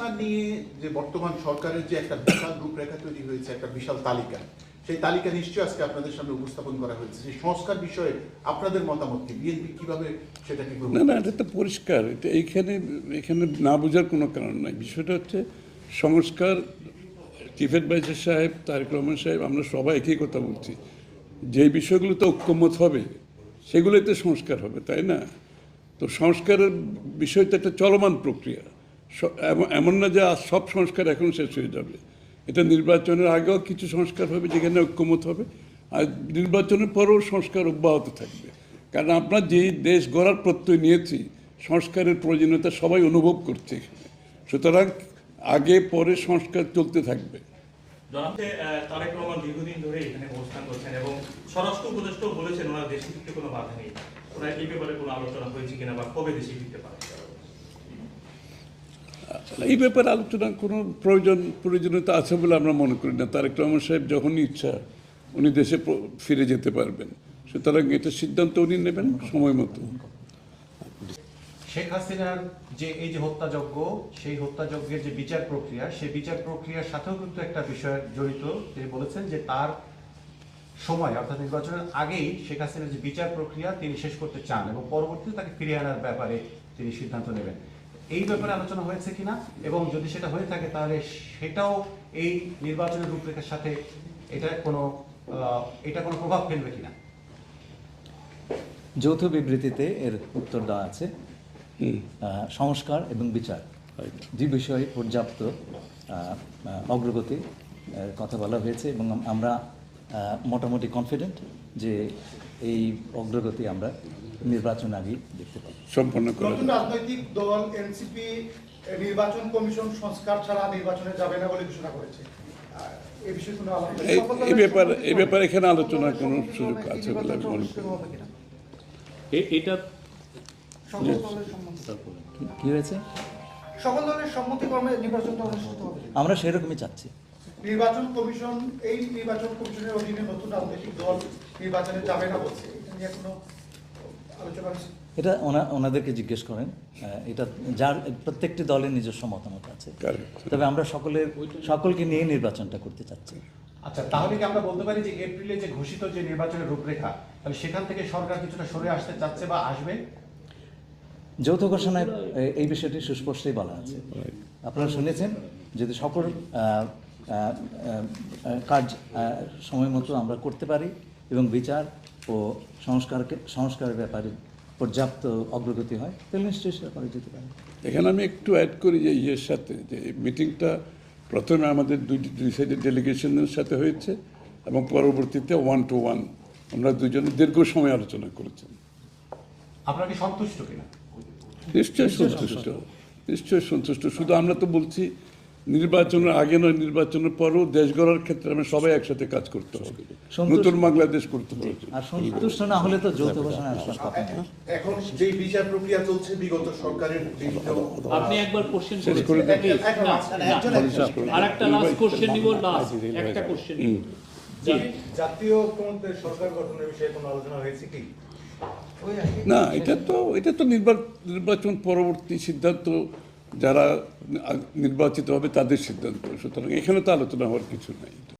সংস্কার নিয়ে যে বর্তমান সরকারের যে একটা বিশাল রূপরেখা তৈরি হয়েছে একটা বিশাল তালিকা সেই তালিকা নিশ্চয়ই আজকে আপনাদের সামনে উপস্থাপন করা হয়েছে। সেই সংস্কার বিষয়ে আপনাদের মতামত কি? বিএনপি কীভাবে সেটাকে না না এটা তো পরিষ্কার। এটা এইখানে এখানে না বোঝার কোনো কারণ নাই। বিষয়টা হচ্ছে সংস্কার চিফ অ্যাডভাইজার সাহেব তারেক রহমান সাহেব আমরা সবাই একই কথা বলছি। যে বিষয়গুলোতে ঐক্যমত হবে সেগুলোতে সংস্কার হবে তাই না? তো সংস্কারের বিষয়টা একটা চলমান প্রক্রিয়া। এমন- না যে সব সংস্কার এখন শেষ হয়ে যাবে। এটা নির্বাচনের আগেও কিছু সংস্কার হবে যেখানে ঐক্যমত হবে, আর নির্বাচনের পরেও সংস্কার অব্যাহত থাকবে। কারণ আমরা যে দেশ গড়ার প্রত্যয় নিয়েছি, সংস্কারের প্রয়োজনীয়তা সবাই অনুভব করছে এখানে। সুতরাং আগে পরে সংস্কার চলতে থাকবে। দীর্ঘদিন ধরে এখানে অবস্থান করছেন এবং স্বরাষ্ট্র উপদেষ্টাও বলেছেন ওনার দেশে কোনো বাধা নেই। ওনার এই ব্যাপারে কোনো আলোচনা হয়েছে কিনা বা কবে দেশে ফিরতে পারে এই ব্যাপারে আলোচনার কোনো প্রয়োজন, প্রয়োজনীয়তা আছে বলে আমরা মনে করি না। তারেক রহমান সাহেব যখনই ইচ্ছা, উনি দেশে ফিরে যেতে পারবেন। সুতরাং এটা সিদ্ধান্ত উনি নেবেন সময় মতো। শেখ হাসিনার যে, এই যে হত্যাযজ্ঞ, সেই হত্যাযজ্ঞের যে বিচার প্রক্রিয়া, সেই বিচার প্রক্রিয়ার সাথেও কিন্তু একটা বিষয় জড়িত। তিনি বলেছেন যে তার সময়, অর্থাৎ নির্বাচনের আগেই শেখ হাসিনার যে বিচার প্রক্রিয়া তিনি শেষ করতে চান এবং পরবর্তীতে তাকে ফিরিয়ে আনার ব্যাপারে তিনি সিদ্ধান্ত নেবেন। এই ব্যাপারে আলোচনা হয়েছে কিনা এবং যদি সেটা হয়ে থাকে তাহলে সেটাও এই নির্বাচনের রূপরেখার সাথে এটা কোনো আহ, এটা কোনো প্রভাব ফেলবে কিনা? যৌথ বিবৃতিতে এর উত্তর দেওয়া আছে। সংস্কার এবং বিচার। দুই বিষয়ে পর্যাপ্ত অগ্রগতি কথা বলা হয়েছে এবং আমরা মোটামুটি কনফিডেন্ট যে এই অগ্রগতি আমরা নির্বাচন আগেই দেখতে পাবো। সম্পন্ন করা নতুন রাজনৈতিক দল এনসিপি নির্বাচন কমিশন সংস্কার ছাড়া নির্বাচনে যাবে না বলে ঘোষণা করেছে। আহ, এ বিষয়ে কোনো আলোচনা এই- সকল এই ব্যাপারে সম্মতি এই ব্যাপারে এখানে আলোচনার কোনো সুযোগ আছে বলে আমি নির্বাচন মনে করি। অনুষ্ঠিত হবে কিনা? এ- এটা সকল দলের সম্মতি। কি- কি হয়েছে? সকল দলের সম্মতিক্রমে নির্বাচনটা অনুষ্ঠিত হবে। আমরা সেরকমই চাচ্ছি। নির্বাচন কমিশন এই নির্বাচন কমিশনের অধীনে নতুন রাজনৈতিক দল নির্বাচনে যাবে না বলছে। এটা নিয়ে কোনো আলোচনা? এটা ওনা ওনাদেরকে জিজ্ঞেস করেন এটা যার প্রত্যেকটি দলের নিজস্ব মতামত আছে। তবে আমরা সকলের সকলকে নিয়ে নির্বাচনটা করতে চাচ্ছি। আচ্ছা তাহলে কি আমরা বলতে পারি যে এপ্রিলে যে ঘোষিত যে নির্বাচনের রূপরেখা তাহলে সেখান থেকে সরকার কিছুটা সরে আসতে চাচ্ছে বা আসবে? যৌথ ঘোষণায় এই বিষয়টি সুস্পষ্টই বলা আছে। আপনারা শুনেছেন যদি সকল কাজ সময় মতো আমরা করতে পারি এবং বিচার ও সংস্কারকে সংস্কারের ব্যাপারে পর্যাপ্ত অগ্রগতি হয় তাহলে নিশ্চয়ই সেটা করা যেতে পারে। এখানে আমি একটু অ্যাড করি যে ইয়ের সাথে যে মিটিংটা প্রথমে আমাদের দুই দুই সাইডের ডেলিগেশনের সাথে হয়েছে এবং পরবর্তীতে ওয়ান টু ওয়ান আমরা দুজনে দীর্ঘ সময় আলোচনা করেছেন। আপনারা কি সন্তুষ্ট কিনা? নিশ্চয়ই সন্তুষ্ট নিশ্চয়ই সন্তুষ্ট। শুধু আমরা তো বলছি নির্বাচনের আগে নয় নির্বাচনের পরেও দেশ গড়ার ক্ষেত্রে আমরা সবাই একসাথে কাজ করতে হবে। নতুন বাংলাদেশ করতে হবে। আর সন্তুষ্ট না হলে তো যৌথ আসার এখন যে বিচার প্রক্রিয়া চলছে বিগত সরকারের আপনি একবার কোশ্চেন শেষ করে দেন। এক- এক- একজন একজন। আর একটা লাস্ট কোশ্চেন নিব লাস্ট একটা কোশ্চেন নিব। জাতীয় ঐক্যমত্যের সরকার গঠনের বিষয়ে কোনো আলোচনা হয়েছে কি? না এটা তো এটা তো নির্বা- নির্বাচন পরবর্তী সিদ্ধান্ত যারা নির্বাচিত হবে তাদের সিদ্ধান্ত। সুতরাং এখানে তো আলোচনা হওয়ার কিছু নাই।